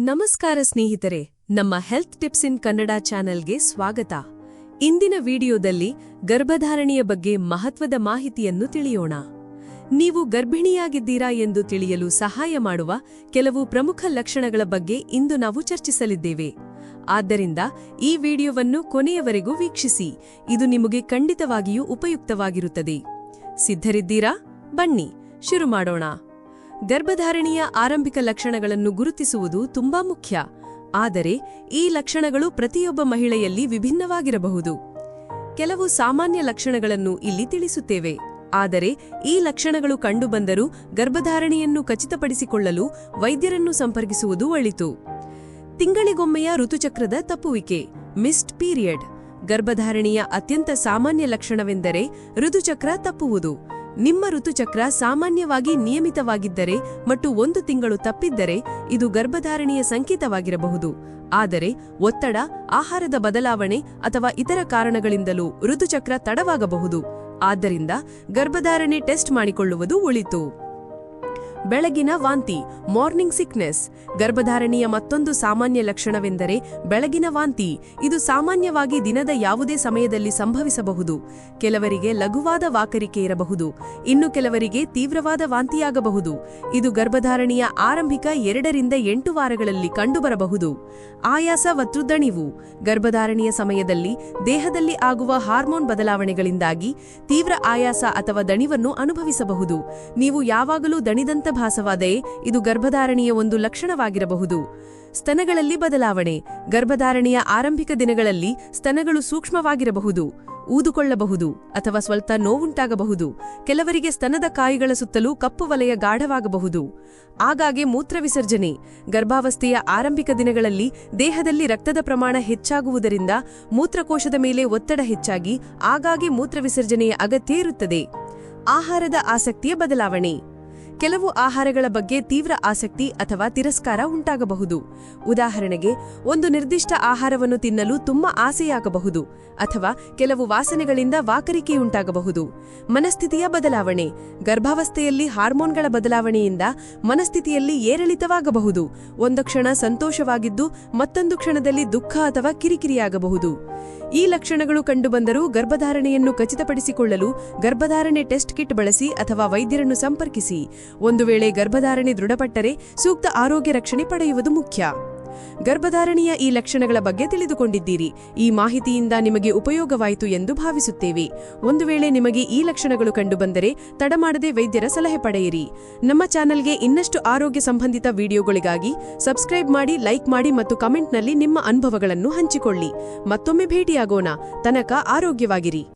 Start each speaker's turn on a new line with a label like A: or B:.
A: ನಮಸ್ಕಾರ ಸ್ನೇಹಿತರೆ, ನಮ್ಮ ಹೆಲ್ತ್ ಟಿಪ್ಸ್ ಇನ್ ಕನ್ನಡ ಚಾನೆಲ್ಗೆ ಸ್ವಾಗತ. ಇಂದಿನ ವಿಡಿಯೋದಲ್ಲಿ ಗರ್ಭಧಾರಣೆಯ ಬಗ್ಗೆ ಮಹತ್ವದ ಮಾಹಿತಿಯನ್ನು ತಿಳಿಯೋಣ. ನೀವು ಗರ್ಭಿಣಿಯಾಗಿದ್ದೀರಾ ಎಂದು ತಿಳಿಯಲು ಸಹಾಯ ಮಾಡುವ ಕೆಲವು ಪ್ರಮುಖ ಲಕ್ಷಣಗಳ ಬಗ್ಗೆ ಇಂದು ನಾವು ಚರ್ಚಿಸಲಿದ್ದೇವೆ. ಆದ್ದರಿಂದ ಈ ವಿಡಿಯೋವನ್ನು ಕೊನೆಯವರೆಗೂ ವೀಕ್ಷಿಸಿ, ಇದು ನಿಮಗೆ ಖಂಡಿತವಾಗಿಯೂ ಉಪಯುಕ್ತವಾಗಿರುತ್ತದೆ. ಸಿದ್ಧರಿದ್ದೀರಾ? ಬನ್ನಿ, ಶುರು ಮಾಡೋಣ. ಗರ್ಭಧಾರಣೆಯ ಆರಂಭಿಕ ಲಕ್ಷಣಗಳನ್ನು ಗುರುತಿಸುವುದು ತುಂಬಾ ಮುಖ್ಯ. ಆದರೆ, ಈ ಲಕ್ಷಣಗಳು ಪ್ರತಿಯೊಬ್ಬ ಮಹಿಳೆಯಲ್ಲಿ ವಿಭಿನ್ನವಾಗಿರಬಹುದು. ಕೆಲವು ಸಾಮಾನ್ಯ ಲಕ್ಷಣಗಳನ್ನು ಇಲ್ಲಿ ತಿಳಿಸುತ್ತೇವೆ. ಆದರೆ, ಈ ಲಕ್ಷಣಗಳು ಕಂಡುಬಂದರೂ ಗರ್ಭಧಾರಣೆಯನ್ನು ಖಚಿತಪಡಿಸಿಕೊಳ್ಳಲು ವೈದ್ಯರನ್ನು ಸಂಪರ್ಕಿಸುವುದು ಒಳಿತು. ತಿಂಗಳಿಗೊಮ್ಮೆಯ ಋತುಚಕ್ರದ ತಪ್ಪುವಿಕೆ, ಮಿಸ್ಡ್ ಪೀರಿಯಡ್, ಗರ್ಭಧಾರಣೆಯ ಅತ್ಯಂತ ಸಾಮಾನ್ಯ ಲಕ್ಷಣವೆಂದರೆ ಋತುಚಕ್ರ ತಪ್ಪುವುದು. ನಿಮ್ಮ ಋತುಚಕ್ರ ಸಾಮಾನ್ಯವಾಗಿ ನಿಯಮಿತವಾಗಿದ್ದರೆ ಮತ್ತು ಒಂದು ತಿಂಗಳು ತಪ್ಪಿದ್ದರೆ ಇದು ಗರ್ಭಧಾರಣೆಯ ಸಂಕೇತವಾಗಿರಬಹುದು. ಆದರೆ ಒತ್ತಡ, ಆಹಾರದ ಬದಲಾವಣೆ ಅಥವಾ ಇತರ ಕಾರಣಗಳಿಂದಲೂ ಋತುಚಕ್ರ ತಡವಾಗಬಹುದು. ಆದ್ದರಿಂದ ಗರ್ಭಧಾರಣೆ ಟೆಸ್ಟ್ ಮಾಡಿಕೊಳ್ಳುವುದು ಒಳಿತು. ಬೆಳಗಿನ ವಾಂತಿ ಮಾರ್ನಿಂಗ್ ಸಿಕ್ನೆಸ್ ಗರ್ಭಧಾರಣೆಯ ಮತ್ತೊಂದು ಸಾಮಾನ್ಯ ಲಕ್ಷಣವೆಂದರೆ ಬೆಳಗಿನ ವಾಂತಿ. ಇದು ಸಾಮಾನ್ಯವಾಗಿ ದಿನದ ಯಾವುದೇ ಸಮಯದಲ್ಲಿ ಸಂಭವಿಸಬಹುದು. ಕೆಲವರಿಗೆ ಲಘುವಾದ ವಾಕರಿಕೆ ಇರಬಹುದು. ಇನ್ನು ಕೆಲವರಿಗೆ ತೀವ್ರವಾದ ವಾಂತಿಯಾಗಬಹುದು. ಇದು ಗರ್ಭಧಾರಣೆಯ ಆರಂಭಿಕ ಎರಡರಿಂದ ಎಂಟು ವಾರಗಳಲ್ಲಿ ಕಂಡುಬರಬಹುದು. ಆಯಾಸ ಮತ್ತು ದಣಿವು. ಗರ್ಭಧಾರಣೆಯ ಸಮಯದಲ್ಲಿ ದೇಹದಲ್ಲಿ ಆಗುವ ಹಾರ್ಮೋನ್ ಬದಲಾವಣೆಗಳಿಂದಾಗಿ ತೀವ್ರ ಆಯಾಸ ಅಥವಾ ದಣಿವನ್ನು ಅನುಭವಿಸಬಹುದು. ನೀವು ಯಾವಾಗಲೂ ದಣಿದಂತ ಭಾಸವಾದರೆ ಇದು ಗರ್ಭಧಾರಣೆಯ ಒಂದು ಲಕ್ಷಣವಾಗಿರಬಹುದು. ಸ್ತನಗಳಲ್ಲಿ ಬದಲಾವಣೆ. ಗರ್ಭಧಾರಣೆಯ ಆರಂಭಿಕ ದಿನಗಳಲ್ಲಿ ಸ್ತನಗಳು ಸೂಕ್ಷ್ಮವಾಗಿರಬಹುದು. ಊದುಕೊಳ್ಳಬಹುದು ಅಥವಾ ಸ್ವಲ್ಪ ನೋವುಂಟಾಗಬಹುದು. ಕೆಲವರಿಗೆ ಸ್ತನದ ಕಾಯಿಗಳ ಸುತ್ತಲೂ ಕಪ್ಪು ವಲಯ ಗಾಢವಾಗಬಹುದು. ಆಗಾಗ್ಗೆ ಮೂತ್ರ ವಿಸರ್ಜನೆ. ಗರ್ಭಾವಸ್ಥೆಯ ಆರಂಭಿಕ ದಿನಗಳಲ್ಲಿ ದೇಹದಲ್ಲಿ ರಕ್ತದ ಪ್ರಮಾಣ ಹೆಚ್ಚಾಗುವುದರಿಂದ ಮೂತ್ರಕೋಶದ ಮೇಲೆ ಒತ್ತಡ ಹೆಚ್ಚಾಗಿ ಆಗಾಗ್ಗೆ ಮೂತ್ರ ವಿಸರ್ಜನೆಯ ಅಗತ್ಯ ಇರುತ್ತದೆ. ಆಹಾರದ ಆಸಕ್ತಿಯ ಬದಲಾವಣೆ. ಕೆಲವು ಆಹಾರಗಳ ಬಗ್ಗೆ ತೀವ್ರ ಆಸಕ್ತಿ ಅಥವಾ ತಿರಸ್ಕಾರ ಉಂಟಾಗಬಹುದು. ಉದಾಹರಣೆಗೆ, ಒಂದು ನಿರ್ದಿಷ್ಟ ಆಹಾರವನ್ನು ತಿನ್ನಲು ತುಂಬಾ ಆಸೆಯಾಗಬಹುದು ಅಥವಾ ಕೆಲವು ವಾಸನೆಗಳಿಂದ ವಾಕರಿಕೆಯುಂಟಾಗಬಹುದು ಮನಸ್ಥಿತಿಯ ಬದಲಾವಣೆ, ಗರ್ಭಾವಸ್ಥೆಯಲ್ಲಿ ಹಾರ್ಮೋನ್ಗಳ ಬದಲಾವಣೆಯಿಂದ ಮನಸ್ಥಿತಿಯಲ್ಲಿ ಏರಿಳಿತವಾಗಬಹುದು. ಒಂದು ಕ್ಷಣ ಸಂತೋಷವಾಗಿದ್ದು, ಮತ್ತೊಂದು ಕ್ಷಣದಲ್ಲಿ ದುಃಖ ಅಥವಾ ಕಿರಿಕಿರಿಯಾಗಬಹುದು. ಈ ಲಕ್ಷಣಗಳು ಕಂಡುಬಂದರೂ ಗರ್ಭಧಾರಣೆಯನ್ನು ಖಚಿತಪಡಿಸಿಕೊಳ್ಳಲು ಗರ್ಭಧಾರಣೆ ಟೆಸ್ಟ್ ಕಿಟ್ ಬಳಸಿ ಅಥವಾ ವೈದ್ಯರನ್ನು ಸಂಪರ್ಕಿಸಿ. ಒಂದು ವೇಳೆ ಗರ್ಭಧಾರಣೆ ದೃಢಪಟ್ಟರೆ ಸೂಕ್ತ ಆರೋಗ್ಯ ರಕ್ಷಣೆ ಪಡೆಯುವುದು ಮುಖ್ಯ. ಗರ್ಭಧಾರಣೆಯ ಈ ಲಕ್ಷಣಗಳ ಬಗ್ಗೆ ತಿಳಿದುಕೊಂಡಿದ್ದೀರಿ. ಈ ಮಾಹಿತಿಯಿಂದ ನಿಮಗೆ ಉಪಯೋಗವಾಯಿತು ಎಂದು ಭಾವಿಸುತ್ತೇವೆ. ಒಂದು ವೇಳೆ ನಿಮಗೆ ಈ ಲಕ್ಷಣಗಳು ಕಂಡುಬಂದರೆ ತಡಮಾಡದೆ ವೈದ್ಯರ ಸಲಹೆ ಪಡೆಯಿರಿ. ನಮ್ಮ ಚಾನೆಲ್ಗೆ ಇನ್ನಷ್ಟು ಆರೋಗ್ಯ ಸಂಬಂಧಿತ ವಿಡಿಯೋಗಳಿಗಾಗಿ ಸಬ್ಸ್ಕ್ರೈಬ್ ಮಾಡಿ, ಲೈಕ್ ಮಾಡಿ ಮತ್ತು ಕಮೆಂಟ್ನಲ್ಲಿ ನಿಮ್ಮ ಅನುಭವಗಳನ್ನು ಹಂಚಿಕೊಳ್ಳಿ. ಮತ್ತೊಮ್ಮೆ ಭೇಟಿಯಾಗೋಣ. ತನಕ ಆರೋಗ್ಯವಾಗಿರಿ.